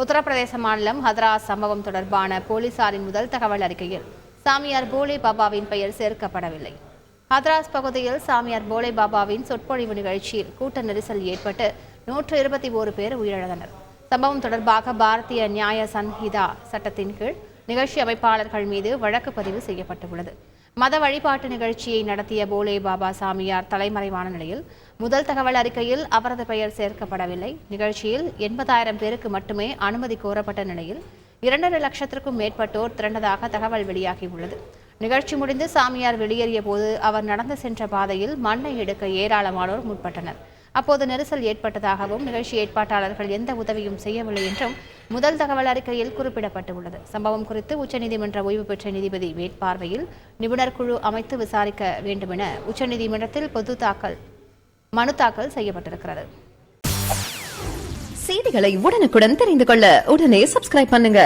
உத்தரப்பிரதேச மாநிலம் ஹத்ராஸ் சம்பவம் தொடர்பான போலீசாரின் முதல் தகவல் அறிக்கையில் சாமியார் போலே பாபாவின் பெயர் சேர்க்கப்படவில்லை. ஹத்ராஸ் பகுதியில் சாமியார் போலே பாபாவின் சொற்பொழிவு நிகழ்ச்சியில் கூட்ட நெரிசல் ஏற்பட்டு நூற்று இருபத்தி ஓரு பேர் உயிரிழந்தனர். சம்பவம் தொடர்பாக பாரதிய நியாய சன்ஹிதா சட்டத்தின் கீழ் நிகழ்ச்சி அமைப்பாளர்கள் மீது வழக்கு பதிவு செய்யப்பட்டுள்ளது. மத வழிபாட்டு நிகழ்ச்சியை நடத்திய போலே பாபா சாமியார் தலைமறைவான நிலையில் முதல் தகவல் அறிக்கையில் அவரது பெயர் சேர்க்கப்படவில்லை. நிகழ்ச்சியில் எண்பதாயிரம் பேருக்கு மட்டுமே அனுமதி கோரப்பட்ட நிலையில் இரண்டரை லட்சத்திற்கும் மேற்பட்டோர் திரண்டதாக தகவல் வெளியாகியுள்ளது. நிகழ்ச்சி முடிந்து சாமியார் வெளியேறிய போது அவர் நடந்து சென்ற பாதையில் மண்ணை எடுக்க ஏராளமானோர் முற்பட்டனர். அப்போது நெரிசல் ஏற்பட்டதாகவும் நிகழ்ச்சி ஏற்பாட்டாளர்கள் எந்த உதவியும் செய்யவில்லை என்றும் முதல் தகவல் அறிக்கையில் குறிப்பிடப்பட்டுள்ளது. சம்பவம் குறித்து உச்சநீதிமன்ற ஓய்வு பெற்ற நீதிபதி மேற்பார்வையில் நிபுணர் குழு அமைத்து விசாரிக்க வேண்டுமென உச்சநீதிமன்றத்தில் பொது தாக்கல் மனு தாக்கல் செய்யப்பட்டிருக்கிறது. செய்திகளை உடனுக்குடன் தெரிந்து கொள்ள உடனே சப்ஸ்கிரைப் பண்ணுங்க.